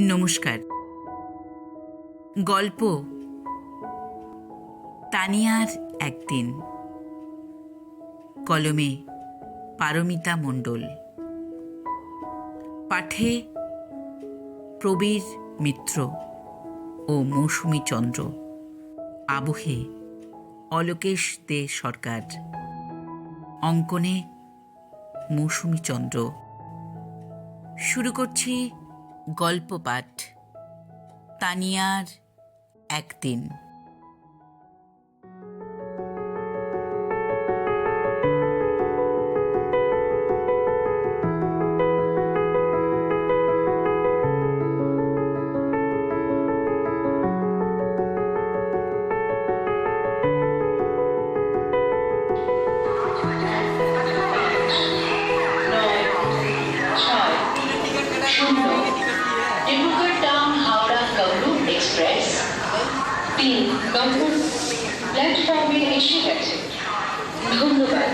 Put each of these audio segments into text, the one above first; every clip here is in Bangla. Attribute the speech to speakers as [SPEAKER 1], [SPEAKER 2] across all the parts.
[SPEAKER 1] নমস্কার। গল্প। তানিয়ার একদিন। কলমে পারমিতা মণ্ডল। পাঠে প্রবীর মিত্র ও মৌসুমী চন্দ্র। আবহে অলোকেশ দে সরকার। অঙ্কনে মৌসুমী চন্দ্র। শুরু করছি গল্প পাঠ তানিয়ার একদিন।
[SPEAKER 2] এক্সপ্রেস তিন নম্বর প্ল্যাটফর্মে এসে গেছে ধন্যবাদ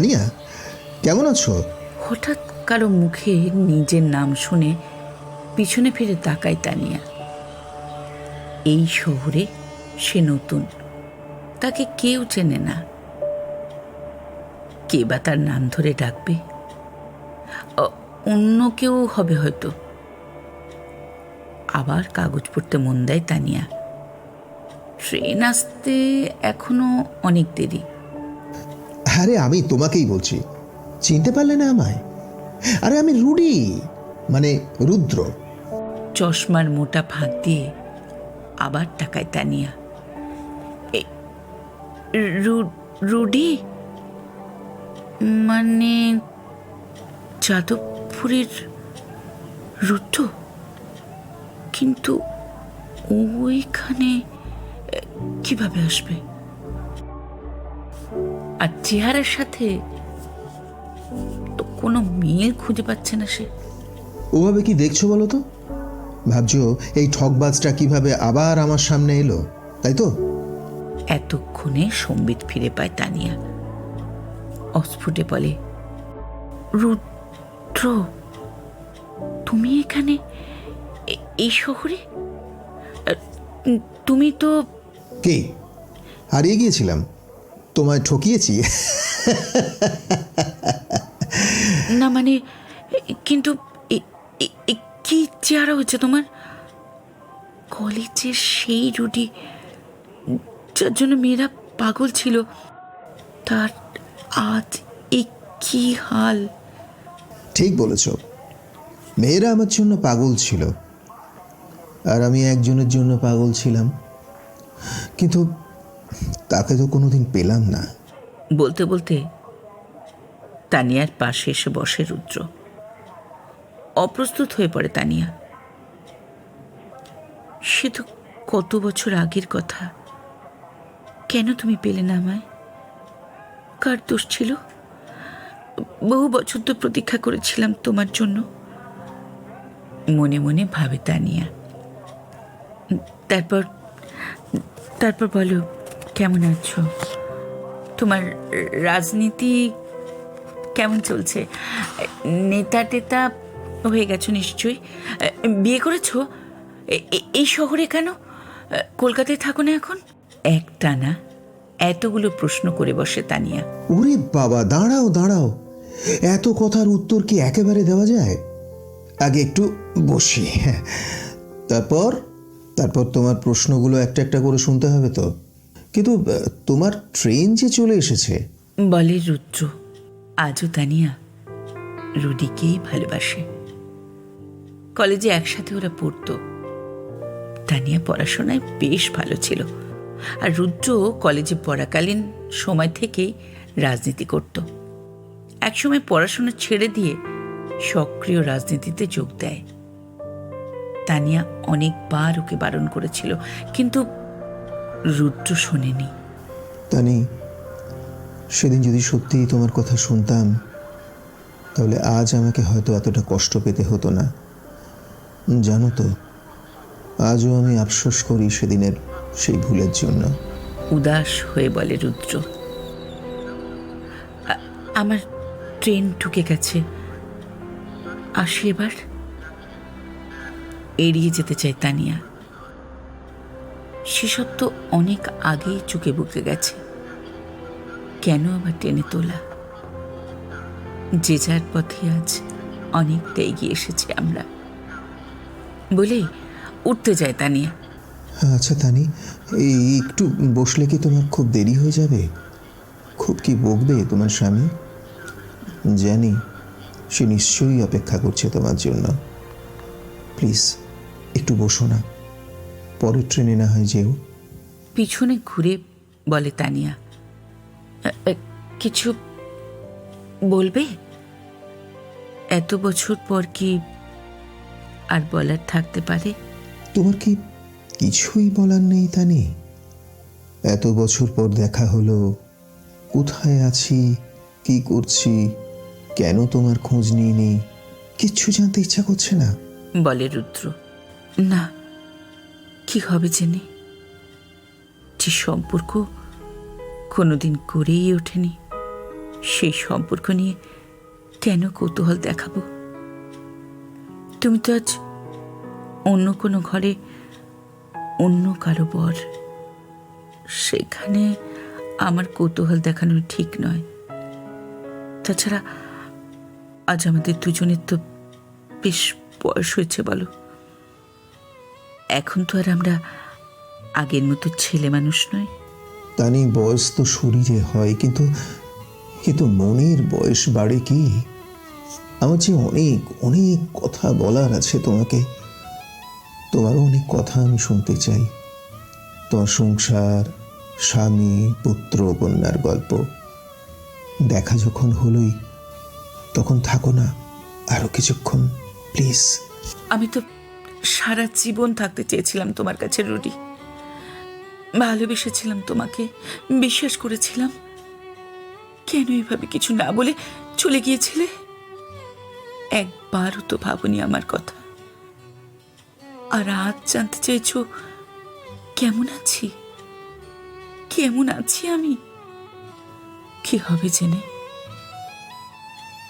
[SPEAKER 3] তানিয়া কেমন আছো?
[SPEAKER 1] হঠাৎ কারও মুখে নিজের নাম শুনে পিছনে ফিরে তাকায় তানিয়া। এই শহরে সে নতুন, তাকে কেউ চেনে না। কে বা তার নাম ধরে ডাকবে? অন্য কেউ হবে হয়তো। আবার কাগজ পড়তে মন দেয় তানিয়া। ট্রেন আসতে এখনও অনেক দেরি।
[SPEAKER 3] আরে আমি তোমাকেই বলছি, চিনতে পারলে না আমায়? আরে আমি রুডি মানে রুদ্র।
[SPEAKER 1] চশমার মোটা ফাঁক দিয়ে আবার টাকায় তানিয়া। রুডি? মানে যাদবপুরের রুদ্র? কিন্তু ওইখানে কীভাবে আসবে? আর চেহারার সাথে তো কোনো মিল খুঁজে পাচ্ছে না সে।
[SPEAKER 3] ওভাবে কি দেখছ বলো তো? ভাবছ এই ঠকবাজটা কীভাবে আবার আমার সামনে এলো? তাই তো?
[SPEAKER 1] এতক্ষণে সম্বিত ফিরে পায় তানিয়া। অস্ফুটে বলে রুদ্র তুমি এখানে এই শহরে? তুমি তো
[SPEAKER 3] কে? হারিয়ে গিয়েছিলাম। তোমায় ঠকিয়েছি।
[SPEAKER 1] না মানে কিন্তু এ- এ- এ কি চেহারা হচ্ছে তোমার? কলেজের সেই রুটি যার জন্য মেয়েরা পাগল ছিল তার আজ এই কি হাল?
[SPEAKER 3] ঠিক বলেছ। মেয়েরা আমার জন্য পাগল ছিল আর আমি একজনের জন্য পাগল ছিলাম। কিন্তু তাকে তো কোনোদিন পেলাম না।
[SPEAKER 1] বলতে বলতে তানিয়ার পাশে এসে বসে রুদ্র। অপ্রস্তুত হয়ে পড়ে তানিয়া। সে তো কত বছর আগের কথা। কেন তুমি পেলে না আমায়? কার দোষ ছিল? বহু বছর তো প্রতীক্ষা করেছিলাম তোমার জন্য। মনে মনে ভাবে তানিয়া। তারপর তারপর বলো কেমন আছো? তোমার রাজনীতি কেমন চলছে? নেতা টেতা হয়ে গেছো নিশ্চয়ই। বিয়ে করেছ? এই শহরে কেন? কলকাতায় থাকো না এখন? একটা না এতগুলো প্রশ্ন করে বসে তানিয়া।
[SPEAKER 3] ওরে বাবা, দাঁড়াও দাঁড়াও। এত কথার উত্তর কি একেবারে দেওয়া যায়? আগে একটু বসি। তারপর? তারপর তোমার প্রশ্নগুলো একটা একটা করে শুনতে হবে তো? কিন্তু তোমার ট্রেন যে চলে এসেছে।
[SPEAKER 1] বলে রুদ্র। আজও তানিয়া রুডিকেই ভালোবাসে। কলেজে একসাথে ওরা পড়তো। তানিয়া পড়াশোনায় বেশ ভালো ছিল। আর রুদ্র কলেজে পড়াকালীন সময় থেকেই রাজনীতি করত। একসময় পড়াশোনা ছেড়ে দিয়ে সক্রিয় রাজনীতিতে যোগ দেয়। তানিয়া অনেকবার ওকে বারণ করেছিল। কিন্তু রুদ্র শোনেনি।
[SPEAKER 3] তানি সেদিন যদি সত্যিই তোমার কথা শুনতাম তাহলে আজ আমাকে হয়তো এতটা কষ্ট পেতে হতো না। জানো তো আজও আমি আফসোস করি সেদিনের সেই ভুলের জন্য।
[SPEAKER 1] উদাস হয়ে বলে রুদ্র। আমার ট্রেন ঢুকে গেছে। আসি এবার? এড়িয়ে যেতে চাই তানিয়া। সেসব তো অনেক আগেই চুকে বুকে গেছে। কেন আবার টেনে তোলা? যে যার পথে আজ অনেকটা এগিয়ে এসেছি আমরা। বলে উঠতে যায় তানিয়া।
[SPEAKER 3] আচ্ছা তানি, এই একটু বসলে কি তোমার খুব দেরি হয়ে যাবে? খুব কি বকবে তোমার স্বামী? জানি, সে নিশ্চয়ই অপেক্ষা করছে তোমার জন্য। প্লিজ, একটু বসো না। পরের ট্রেনে না হয় যেও।
[SPEAKER 1] পিছনে ঘুরে বলে তানিয়া "এ, এ, কিছু বলবে? এত বছর পর কি আর বলার থাকতে পারে?
[SPEAKER 3] তোমার কি কিছুই বলার নেই তানি? এত বছর পর দেখা হলো কোথায় আছি কি করছি কেন তোমার খোঁজ নিয়ে নেই কিচ্ছু জানতে ইচ্ছা করছে না?
[SPEAKER 1] বলে রুদ্র না কি হবে জেনে? যে সম্পর্ক কোনোদিন করেই ওঠেনি, সেই সম্পর্ক নিয়ে কেন কৌতূহল দেখাবো? তুমি তো আজ অন্য কোনো ঘরে, অন্য কারও বর। সেখানে আমার কৌতূহল দেখানো ঠিক নয়। তাছাড়া আজ আমাদের দুজনের তো বেশ বয়স হয়েছে বলো। এখন তো আর আমরা আগের মতো ছেলে মানুষ নয়
[SPEAKER 3] তানি বয়স তো শরীরে হয় কিন্তু কিন্তু মনের বয়স বাড়ে কি? আমার যে অনেক অনেক কথা বলার আছে তোমাকে। তোমারও অনেক কথা আমি শুনতে চাই। তোমার সংসার স্বামী পুত্র কন্যার গল্প। দেখা যখন হলোই তখন থাকো না আরও কিছুক্ষণ প্লিজ।
[SPEAKER 1] আমি তো সারা জীবন থাকতে চেয়েছিলাম তোমার কাছে রুডি ভালোবেসেছিলাম তোমাকে, বিশ্বাস করেছিলাম। কেন এভাবে কিছু না বলে চলে গিয়েছিলে? একবারও তো ভাবনি আমার কথা। আর আজ জানতে চাইছো কেমন আছি? কেমন আছি আমি? কি হবে জেনে?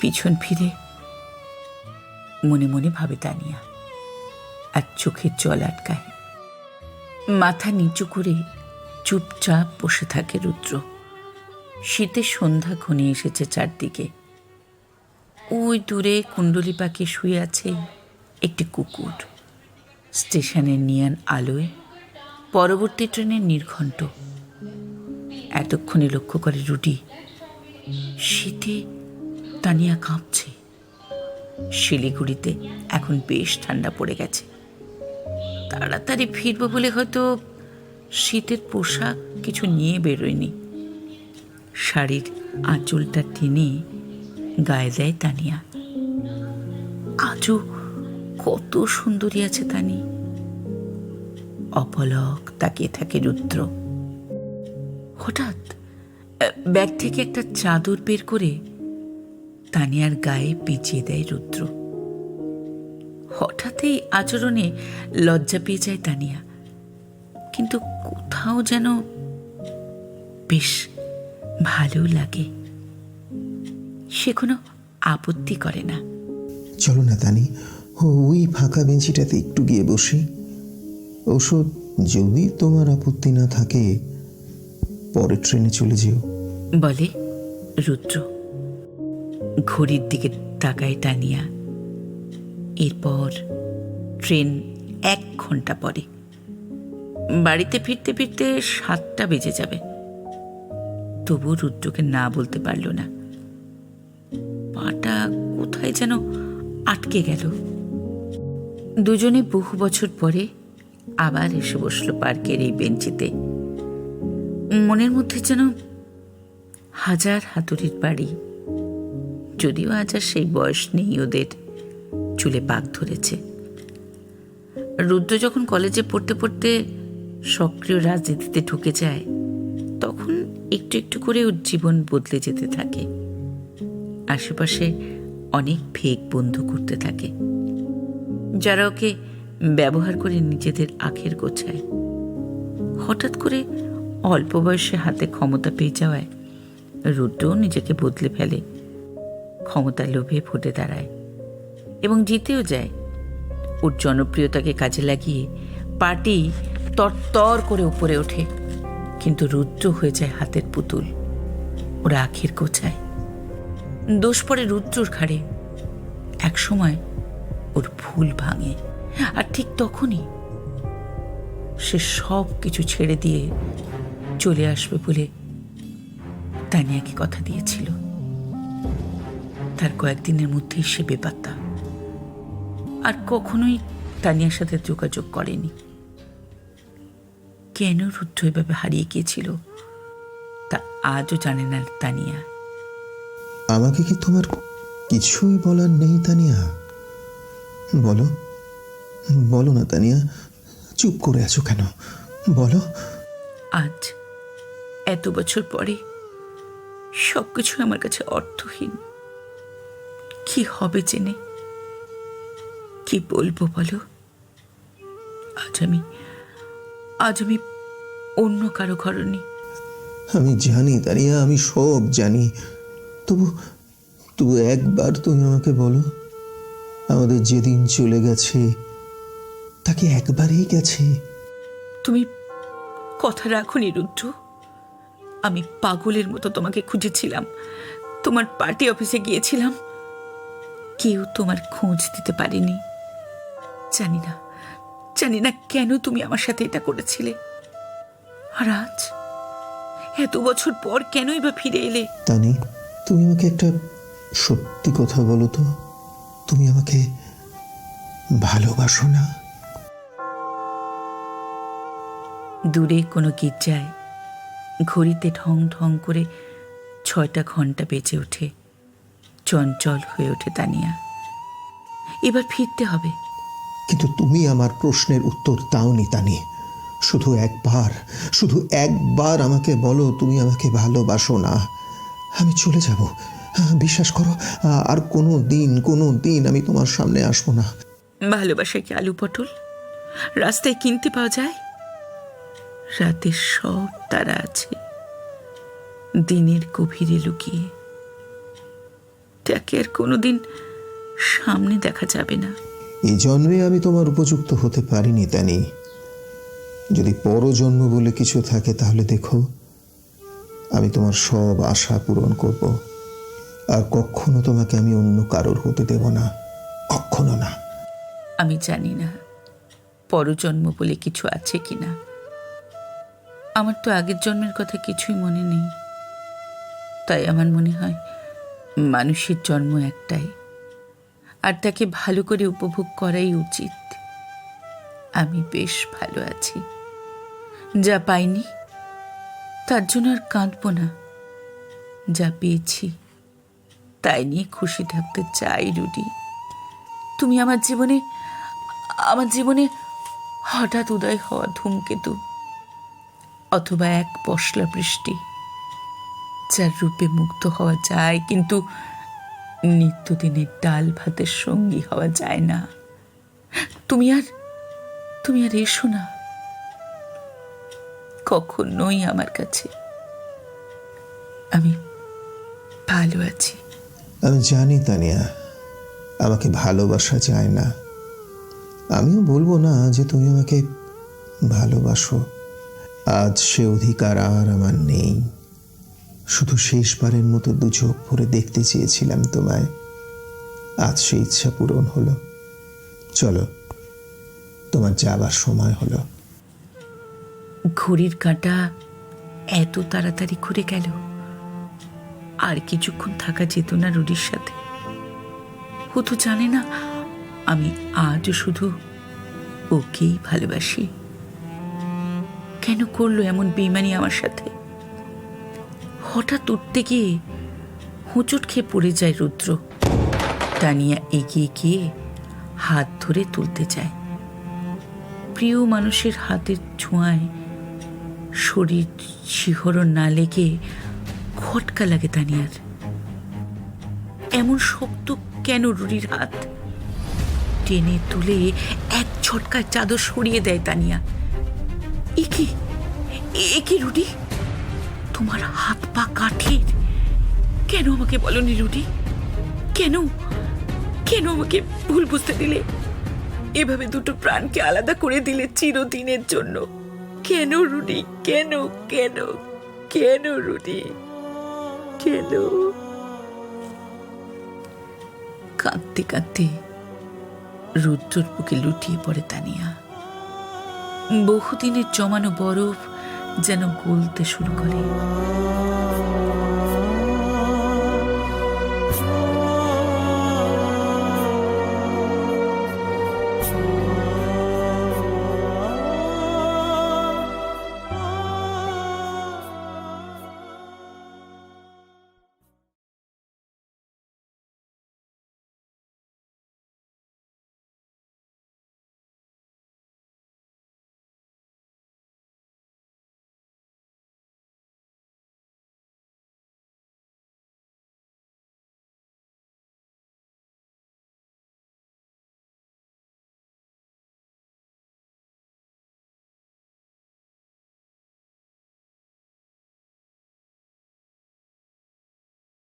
[SPEAKER 1] পিছন ফিরে মনে মনে ভাবে তানিয়া আর চোখের জল আটকায়। মাথা নিচু করে চুপচাপ বসে থাকে রুদ্র। শীতে সন্ধ্যা ঘনিয়ে এসেছে চারদিকে। ওই দূরে কুণ্ডলি পাখি শুয়ে আছে একটি কুকুর। স্টেশনের নিয়ান আলোয়, পরবর্তী ট্রেনের নির্ঘণ্ট। এতক্ষণে লক্ষ্য করে রুটি শীতে তানিয়া কাঁপছে। শিলিগুড়িতে এখন বেশ ঠান্ডা পড়ে গেছে। তাড়াতাড়ি ফিরবো বলে হয়তো শীতের পোশাক কিছু নিয়ে বেরোয়নি। শাড়ির আঁচলটা টেনে গায়ে দেয় তানিয়া। আজও কত সুন্দরী আছে তানি। অপলক তাকিয়ে থাকে রুদ্র। হঠাৎ ব্যাগ থেকে একটা চাদর বের করে তানিয়ার গায়ে পিছিয়ে দেয় রুদ্র। হঠাৎই আচরণে লজ্জা পেয়ে যায় তানিয়া। কিন্তু কোথাও যেন বেশ ভালো লাগে। সে কোনো আপত্তি করে না।
[SPEAKER 3] চলো না তানি ওই ফাঁকা বেঞ্চিটাতে একটু গিয়ে বসি। ওষুধ যদি তোমার আপত্তি না থাকে পরের ট্রেনে চলে যেও।
[SPEAKER 1] বলে রুদ্র। ঘড়ির দিকে তাকায় টানিয়া এরপর ট্রেন এক ঘণ্টা পরে। বাড়িতে ফিরতে ফিরতে সাতটা বেজে যাবে। তবু রুদ্রকে না বলতে পারল না। পাটা কোথায় যেন আটকে গেল। দুজনে বহু বছর পরে আবার এসে বসল পার্কের এই বেঞ্চিতে। মনের মধ্যে যেন হাজার হাতুড়ির বাড়ি। যদিও আজ আর সেই বয়স নেই ওদের। চুলে পাক ধরেছে। রুদ্র যখন কলেজে পড়তে পড়তে সক্রিয় রাজনীতিতে ঢুকে যায়, তখন একটু একটু করে ওর জীবন বদলে যেতে থাকে। আশেপাশে অনেক ফেক বন্ধু করতে থাকে। যারা ওকে ব্যবহার করে নিজেদের আখের গোছায়। হঠাৎ করে অল্প বয়সে হাতে ক্ষমতা পেয়ে যাওয়ায় রুদ্রও নিজেকে বদলে ফেলে, ক্ষমতার লোভে ফুটে দাঁড়ায়। এবং জিতেও যায়। ওর জনপ্রিয়তাকে কাজে লাগিয়ে পার্টি তরতর করে উপরে ওঠে। কিন্তু রুদ্র হয়ে যায় হাতের পুতুল। ওরা আখের কোচায় দোষ পড়ে রুদ্রর ঘাড়ে। এক সময় ওর ভুল ভাঙে। আর ঠিক তখনই সে সব কিছু ছেড়ে দিয়ে চলে আসবে বলে তানিয়াকে কথা দিয়েছিল। তার কয়েকদিনের মধ্যেই সে বেপাত্তা। আর কখনোই তানিয়ার সাথে যোগাযোগ করেনি। কেন রুদ্র এভাবে হারিয়ে গিয়েছিল তা আজও জানে না তানিয়া।
[SPEAKER 3] আমাকে কি তোমার কিছুই বলার নেই তানিয়া? বলো বলো না তানিয়া চুপ করে আছো কেন? বলো।
[SPEAKER 1] আজ এত বছর পরে সব কিছু আমার কাছে অর্থহীন। কি হবে জেনে কি বলব বলো? আজ আমি আজ আমি অন্য কারও ঘরনি
[SPEAKER 3] আমি জানি তানিয়া আমি সব জানি। তবু তবু একবার তুমি আমাকে বলো আমাদের যেদিন চলে গেছে তাকে একবারেই গেছে?
[SPEAKER 1] তুমি কথা রাখুনি রুদ্র আমি পাগলের মতো তোমাকে খুঁজেছিলাম। তোমার পার্টি অফিসে গিয়েছিলাম। কেউ তোমার খোঁজ দিতে পারেনি। জানি না জানি না কেন তুমি আমার সাথে এটা করেছিলে। আর আজ এত বছর পর কেনই বা ফিরে এলে?
[SPEAKER 3] তানি তুমি আমাকে একটা সত্যি কথা বলো তো। তুমি আমাকে ভালোবাসো না?
[SPEAKER 1] দূরে কোনো গির্জায় ঘড়িতে ঢং ঢং করে ছয়টা ঘণ্টা বেজে ওঠে। চঞ্চল হয়ে ওঠে তানিয়া। এবার ফিরতে হবে।
[SPEAKER 3] কিন্তু তুমি আমার প্রশ্নের উত্তর দাওনি, তানি। শুধু একবার শুধু একবার আমাকে বলো, তুমি আমাকে ভালোবাসো না। আমি চলে যাব। বিশ্বাস করো, আর কোনো দিন কোনো দিন আমি তোমার সামনে আসব না।
[SPEAKER 1] ভালোবাসা কি আলু পটল? রাস্তায় কিনতে পাওয়া যায়? রাতে সব তারা আছে। দিনের গভীরে লুকিয়ে। তাকে আর কোনোদিন সামনে দেখা যাবে না।
[SPEAKER 3] এই জন্মে আমি তোমার উপযুক্ত হতে পারিনি, তানি। যদি পরজন্ম বলে কিছু থাকে, তাহলে দেখো, আমি তোমার সব আশা পূরণ করব। আর কখনো তোমাকে আমি অন্য কারোর হতে দেব না, কখনো না।
[SPEAKER 1] আমি জানি না পরজন্ম বলে কিছু আছে কি না আমার তো আগের জন্মের কথা কিছুই মনে নেই। তাই আমার মনে হয়, মানুষের জন্ম একটাই। আর তাকে ভালো করে উপভোগ করাই উচিত। আমি বেশ ভালো আছি। যা পাইনি, তার জন্য আর কাঁদবো না। যা পেয়েছি, তাই নিয়ে খুশি থাকতে চাই রুডি তুমি আমার জীবনে আমার জীবনে হঠাৎ উদয় হওয়া ধূমকেতু অথবা এক পশলা বৃষ্টি, যার রূপে মুক্ত হওয়া যায়, কিন্তু নিত্যদিনের ডাল ভাতের সঙ্গী হওয়া যায় না। তুমি আর তুমি আর এসো না। কখনোই আমার কাছে। আমি ভালো আছি।
[SPEAKER 3] আমি জানি, তানিয়া, আমাকে ভালোবাসা যায় না। আমিও বলব না যে তুমি আমাকে ভালোবাসো। আজ সে অধিকার আর আমার নেই। শুধু শেষবারের মতো দু চোখ ভরে দেখতে চেয়েছিলাম তোমায়। আজ সেই ইচ্ছা পূরণ হলো। চলো, তোমার যাবার সময় হলো।
[SPEAKER 1] ঘড়ির কাঁটা এত তাড়াতাড়ি ঘুরে গেল। আর কিছুক্ষণ থাকা যেত না রুডির সাথে। ও তো জানে না, আমি আজও শুধু ওকেই ভালোবাসি। কেন করল এমন বেমানি আমার সাথে? হঠাৎ উঠতে গিয়ে হোঁচট খেয়ে পড়ে যায় রুদ্র। টানিয়া এগিয়ে গিয়ে হাত ধরে তুলতে চায়। প্রিয় মানুষের হাতের ছোঁয়ায় শরীর শিহরণ না লেগে খটকা লাগে তানিয়ার। এমন শক্ত কেন রুরির হাত? টেনে তুলে এক ঝটকায় চাদর সরিয়ে দেয় তানিয়া। এ কি? এ কি রুডি? তোমার হাত পা কাঠের? কেন আমাকে বলনি রুডি কেন? কেন আমাকে ভুল বুঝতে দিলে? এভাবে দুটো প্রাণকে আলাদা করে দিলে চিরদিনের জন্য। কেন রুডি কেন? কেন? কেন রুডি কেন? কাঁদতে কাঁদতে রুদ্রর বুকে লুটিয়ে পড়ে তানিয়া। বহুদিনের জমানো বরফ যেন গলতে শুরু করে।